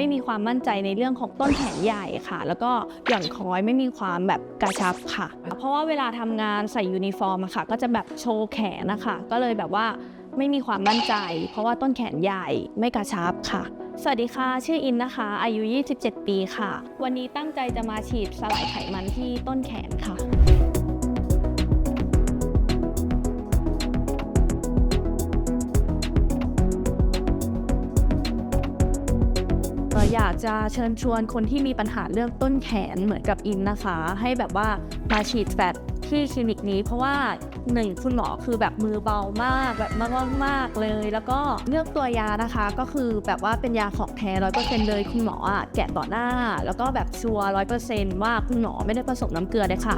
ไม่มีความมั่นใจในเรื่องของต้นแขนใหญ่ค่ะ แล้วก็หย่อนคล้อยไม่มีความแบบกระชับค่ะ เพราะว่าเวลาทำงานใส่ยูนิฟอร์มอะค่ะ ก็จะแบบโชว์แขนนะคะ ก็เลยแบบว่าไม่มีความมั่นใจ เพราะว่าต้นแขนใหญ่ไม่กระชับค่ะสวัสดีค่ะ ชื่ออินนะคะ อายุ 27 ปีค่ะ วันนี้ตั้งใจจะมาฉีดสลายไขมันที่ต้นแขนค่ะ อยากจะเชิญชวนคนที่มีปัญหาเรื่องต้นแขนเหมือนกับอินนะคะ ให้แบบว่ามาฉีดแฟตที่คลินิกนี้เพราะว่าหนึ่งคุณหมอคือแบบมือเบามากแบบมากมากเลย แล้วก็เลือกตัวยานะคะก็คือแบบว่าเป็นยาของแท้ร้อยเปอร์เซ็นต์เลยคุณหมออะแกะต่อหน้า แล้วก็แบบชัวร้อยเปอร์เซ็นต์ว่าคุณหมอไม่ได้ผสมน้ำเกลือเลยค่ะ